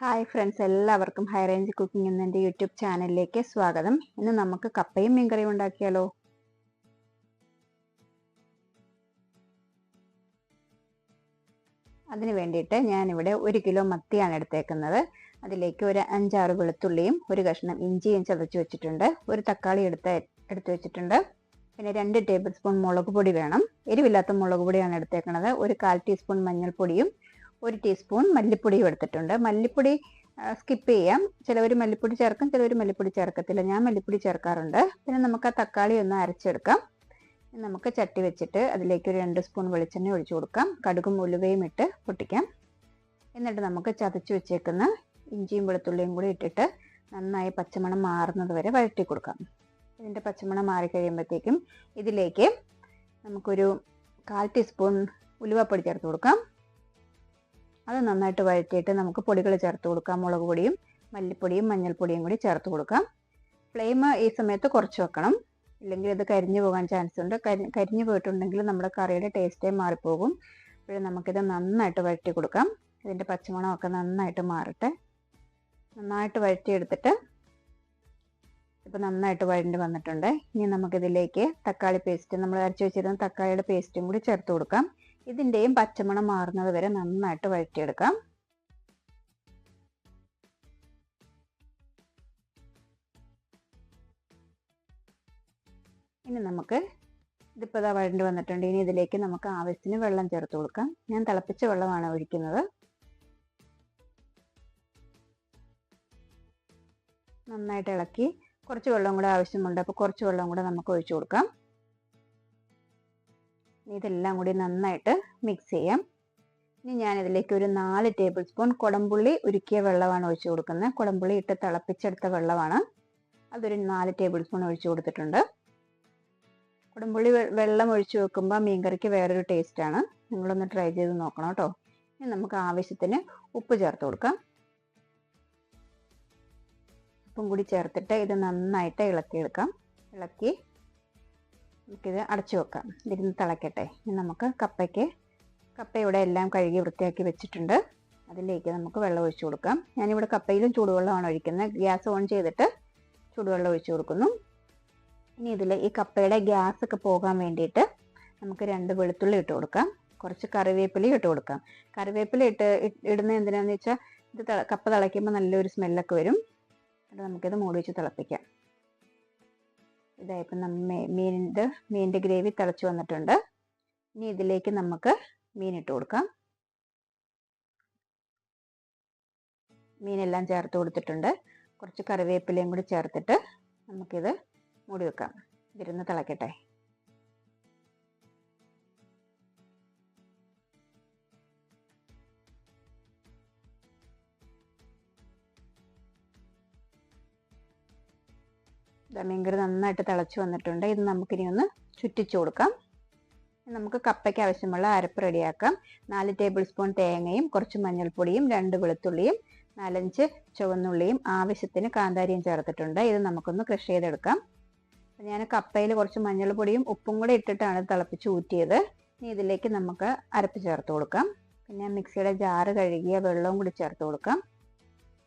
Hi friends എല്ലാവർക്കും high range cooking എന്ന എന്റെ യൂട്യൂബ് ചാനലിലേക്ക് സ്വാഗതം. ഇന്ന് നമുക്ക് കപ്പയും മീൻകറിയും ഉണ്ടാക്കിയാലോ? അതിന് വേണ്ടിയിട്ട് ഞാനിവിടെ ഒരു കിലോ മത്തിയാണ് എടുത്തേക്കുന്നത്. അതിലേക്ക് ഒരു അഞ്ചാറ് വെളുത്തുള്ളിയും ഒരു കഷ്ണം ഇഞ്ചിയും ചതച്ച് വെച്ചിട്ടുണ്ട്. ഒരു തക്കാളി എടുത്ത് എടുത്തു വെച്ചിട്ടുണ്ട്. പിന്നെ രണ്ട് ടേബിൾ സ്പൂൺ മുളക് പൊടി വേണം. എരിവില്ലാത്ത മുളക് പൊടിയാണ് എടുത്തേക്കുന്നത് ഒരു കാൽ ടീസ്പൂൺ മഞ്ഞൾപ്പൊടിയും ഒരു ടീസ്പൂൺ മല്ലിപ്പൊടിയും എടുത്തിട്ടുണ്ട്. മല്ലിപ്പൊടി സ്കിപ്പ് ചെയ്യാം. ചിലവർ മല്ലിപ്പൊടി ചേർക്കും ചിലവർ മല്ലിപ്പൊടി ചേർക്കത്തില്ല. ഞാൻ മല്ലിപ്പൊടി ചേർക്കാറുണ്ട്. പിന്നെ നമുക്ക് ആ തക്കാളി ഒന്ന് അരച്ചെടുക്കാം. നമുക്ക് ചട്ടി വെച്ചിട്ട് അതിലേക്ക് ഒരു രണ്ട് സ്പൂൺ വെളിച്ചെണ്ണ ഒഴിച്ചു കൊടുക്കാം. കടുകും ഉലുവയും ഇട്ട് പൊട്ടിക്കാം. എന്നിട്ട് നമുക്ക് ചതച്ച് വെച്ചേക്കുന്ന ഇഞ്ചിയും വെളുത്തുള്ളിയും കൂടി ഇട്ടിട്ട് നന്നായി പച്ചമണം മാറുന്നത് വരെ വഴറ്റി കൊടുക്കാം. ഇതിന്റെ പച്ചമണം മാറിക്കഴിയുമ്പോഴത്തേക്കും ഇതിലേക്ക് നമുക്കൊരു കാൽ ടീസ്പൂൺ ഉലുവപ്പൊടി ചേർത്ത് കൊടുക്കാം. അത് നന്നായിട്ട് വഴറ്റിയിട്ട് നമുക്ക് പൊടികൾ ചേർത്ത് കൊടുക്കാം. മുളക് പൊടിയും മല്ലിപ്പൊടിയും മഞ്ഞൾപ്പൊടിയും കൂടി ചേർത്ത് കൊടുക്കാം. ഫ്ലെയിം ഈ സമയത്ത് കുറച്ച് വെക്കണം. ഇല്ലെങ്കിൽ ഇത് കരിഞ്ഞു പോകാൻ ചാൻസ് ഉണ്ട്. കരിഞ്ഞു പോയിട്ടുണ്ടെങ്കിൽ നമ്മുടെ കറിയുടെ ടേസ്റ്റേ മാറിപ്പോകും. അപ്പോൾ നമുക്കിത് നന്നായിട്ട് വഴറ്റി കൊടുക്കാം. ഇതിന്റെ പച്ചമണമൊക്കെ നന്നായിട്ട് മാറട്ടെ. നന്നായിട്ട് വഴറ്റിയെടുത്തിട്ട് ഇപ്പോൾ നന്നായിട്ട് വഴണ്ടി വന്നിട്ടുണ്ട്. ഇനി നമുക്കിതിലേക്ക് തക്കാളി പേസ്റ്റ് നമ്മൾ അരച്ച് വെച്ചിരുന്ന തക്കാളിയുടെ പേസ്റ്റും കൂടി ചേർത്ത് കൊടുക്കാം. ഇതിന്റെയും പച്ചമണം മാറുന്നത് വരെ നന്നായിട്ട് വഴറ്റിയെടുക്കാം. ഇനി നമുക്ക് ഇതിപ്പോൾ ഇതാ വഴണ്ടി വന്നിട്ടുണ്ട്. ഇനി ഇതിലേക്ക് നമുക്ക് ആവശ്യത്തിന് വെള്ളം ചേർത്ത് കൊടുക്കാം. ഞാൻ തിളപ്പിച്ച വെള്ളമാണ് ഒഴിക്കുന്നത്. നന്നായിട്ട് ഇളക്കി കുറച്ച് വെള്ളം കൂടെ ആവശ്യമുണ്ട്. അപ്പോൾ കുറച്ച് വെള്ളം കൂടെ നമുക്ക് ഒഴിച്ചു കൊടുക്കാം. ഇതെല്ലാം കൂടി നന്നായിട്ട് മിക്സ് ചെയ്യാം. ഇനി ഞാൻ ഇതിലേക്ക് ഒരു നാല് ടേബിൾ സ്പൂൺ കുടംപുള്ളി ഉരുക്കിയ വെള്ളമാണ് ഒഴിച്ചു കൊടുക്കുന്നത്. കുടംപുള്ളി ഇട്ട് തിളപ്പിച്ചെടുത്ത വെള്ളമാണ്. അതൊരു നാല് ടേബിൾ സ്പൂൺ ഒഴിച്ചു കൊടുത്തിട്ടുണ്ട്. കുടംപുള്ളി വെള്ളം ഒഴിച്ചു വെക്കുമ്പോൾ മീൻകറിക്ക് വേറൊരു ടേസ്റ്റാണ് നിങ്ങളൊന്ന് ട്രൈ ചെയ്ത് നോക്കണം കേട്ടോ ഇനി നമുക്ക് ആവശ്യത്തിന് ഉപ്പ് ചേർത്ത് കൊടുക്കാം. ഉപ്പും കൂടി ചേർത്തിട്ട് ഇത് നന്നായിട്ട് ഇളക്കിയെടുക്കാം. ഇളക്കി നമുക്കിത് അടച്ചു വെക്കാം. ഇതിരുന്ന് തിളക്കട്ടെ. ഇനി നമുക്ക് കപ്പയ്ക്ക് കപ്പ ഇവിടെ എല്ലാം കഴുകി വൃത്തിയാക്കി വെച്ചിട്ടുണ്ട്. അതിലേക്ക് നമുക്ക് വെള്ളം ഒഴിച്ചു കൊടുക്കാം. ഞാനിവിടെ കപ്പയിലും ചൂടുവെള്ളമാണ് ഒഴിക്കുന്നത്. ഗ്യാസ് ഓൺ ചെയ്തിട്ട് ചൂടുവെള്ളം ഒഴിച്ചു കൊടുക്കുന്നു. ഇനി ഇതിൽ ഈ കപ്പയുടെ ഗ്യാസ് ഒക്കെ പോകാൻ വേണ്ടിയിട്ട് നമുക്ക് രണ്ട് വെളുത്തുള്ളി ഇട്ട് കൊടുക്കാം. കുറച്ച് കറിവേപ്പിലയും ഇട്ട് കൊടുക്കാം. കറിവേപ്പില ഇട്ട് ഇടുന്ന എന്തിനാന്ന് വെച്ചാൽ ഇത് കപ്പ തിളയ്ക്കുമ്പോൾ നല്ലൊരു സ്മെല്ലൊക്കെ വരും. അത് നമുക്കിത് മൂടി വെച്ച് തിളപ്പിക്കാം. ഇതായപ്പോൾ നമ്മ മീനിന്റെ മീനിന്റെ ഗ്രേവി തിളച്ച് വന്നിട്ടുണ്ട്. ഇനി ഇതിലേക്ക് നമുക്ക് മീൻ ഇട്ട് കൊടുക്കാം. മീനെല്ലാം ചേർത്ത് കൊടുത്തിട്ടുണ്ട്. കുറച്ച് കറിവേപ്പിലയും കൂടി ചേർത്തിട്ട് നമുക്കിത് മൂടി വെക്കാം. ഇതിരുന്ന് തിളക്കട്ടെ. മീൻകറി നന്നായിട്ട് തിളച്ച് വന്നിട്ടുണ്ട്. ഇത് നമുക്കിനി ഒന്ന് ചുറ്റിച്ചു കൊടുക്കാം. നമുക്ക് കപ്പയ്ക്ക് ആവശ്യമുള്ള അരപ്പ് റെഡിയാക്കാം. നാല് ടേബിൾ സ്പൂൺ തേങ്ങയും കുറച്ച് മഞ്ഞൾപ്പൊടിയും രണ്ട് വെളുത്തുള്ളിയും നാലഞ്ച് ചുവന്നുള്ളിയും ആവശ്യത്തിന് കാന്താരിയും ചേർത്തിട്ടുണ്ട്. ഇത് നമുക്കൊന്ന് ക്രഷ് ചെയ്തെടുക്കാം. ഞാൻ കപ്പയിൽ കുറച്ച് മഞ്ഞൾപ്പൊടിയും ഉപ്പും കൂടെ ഇട്ടിട്ടാണ് തിളപ്പിച്ച് ഊറ്റിയത്. ഇനി ഇതിലേക്ക് നമുക്ക് അരപ്പ് ചേർത്ത് കൊടുക്കാം. പിന്നെ മിക്സിയുടെ ജാറ് കഴുകിയ വെള്ളവും കൂടി ചേർത്ത് കൊടുക്കാം.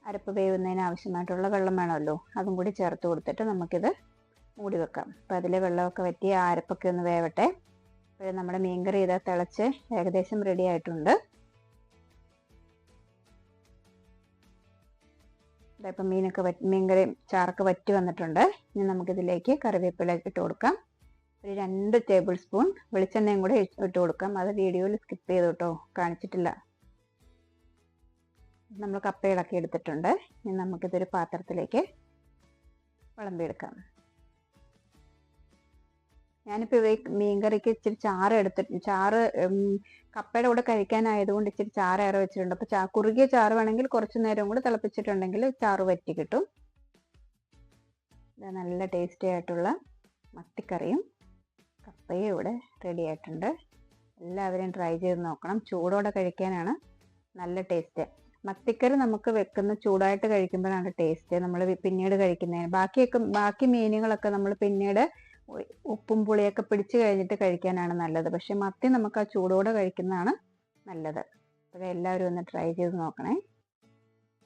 അരപ്പ് വേവുന്നതിന് ആവശ്യമായിട്ടുള്ള വെള്ളം വേണമല്ലോ. അതും കൂടി ചേർത്ത് കൊടുത്തിട്ട് നമുക്കിത് മൂടി വെക്കാം. അപ്പം അതിൽ വെള്ളമൊക്കെ വറ്റി ആ അരപ്പൊക്കെ ഒന്ന് വേവട്ടെ. അപ്പോൾ നമ്മുടെ മീൻകറി ഇതാ തിളച്ച് ഏകദേശം റെഡി ആയിട്ടുണ്ട്. ഇപ്പം മീനൊക്കെ മീൻകറി ചാറൊക്കെ വറ്റി വന്നിട്ടുണ്ട്. ഇനി നമുക്കിതിലേക്ക് കറിവേപ്പില ഇട്ട് കൊടുക്കാം. ഒരു രണ്ട് ടേബിൾ സ്പൂൺ വെളിച്ചെണ്ണയും കൂടെ ഇട്ട് കൊടുക്കാം. അത് വീഡിയോയിൽ സ്കിപ്പ് ചെയ്തു കേട്ടോ. കാണിച്ചിട്ടില്ല. നമ്മൾ കപ്പ ഇളക്കി എടുത്തിട്ടുണ്ട്. ഇനി നമുക്കിതൊരു പാത്രത്തിലേക്ക് വിളമ്പിയെടുക്കാം. ഞാനിപ്പോൾ ഇവ മീൻകറിക്ക് ഇച്ചിരി ചാറ് എടുത്തിട്ട് ചാറ് കപ്പയുടെ കൂടെ കഴിക്കാനായതുകൊണ്ട് ഇച്ചിരി ചാറ് ഏറെ വെച്ചിട്ടുണ്ട്. അപ്പോൾ ചാ കുറുകിയ ചാറ് വേണമെങ്കിൽ കുറച്ച് നേരം കൂടെ തിളപ്പിച്ചിട്ടുണ്ടെങ്കിൽ ചാറ് വറ്റി കിട്ടും. ഇതാ നല്ല ടേസ്റ്റി ആയിട്ടുള്ള മത്തിക്കറിയും കപ്പയും ഇവിടെ റെഡി ആയിട്ടുണ്ട്. എല്ലാവരും ട്രൈ ചെയ്ത് നോക്കണം. ചൂടോടെ കഴിക്കാനാണ് നല്ല ടേസ്റ്റ്. മത്തിക്കറി നമുക്ക് വെക്കുന്ന ചൂടായിട്ട് കഴിക്കുമ്പോഴാണ് ടേസ്റ്റ് നമ്മൾ പിന്നീട് കഴിക്കുന്നതിന് ബാക്കിയൊക്കെ ബാക്കി മീനുകളൊക്കെ നമ്മൾ പിന്നീട് ഉപ്പും പുളിയൊക്കെ പിടിച്ചു കഴിഞ്ഞിട്ട് കഴിക്കാനാണ് നല്ലത്. പക്ഷെ മത്തി നമുക്ക് ആ ചൂടോടെ കഴിക്കുന്നതാണ് നല്ലത്. അപ്പോൾ എല്ലാവരും ഒന്ന് ട്രൈ ചെയ്ത് നോക്കണേ.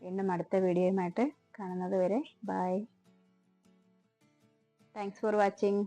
വീണ്ടും അടുത്ത വീഡിയോയുമായിട്ട് കാണുന്നത് വരെ ബായ് താങ്ക്സ് ഫോർ വാച്ചിങ്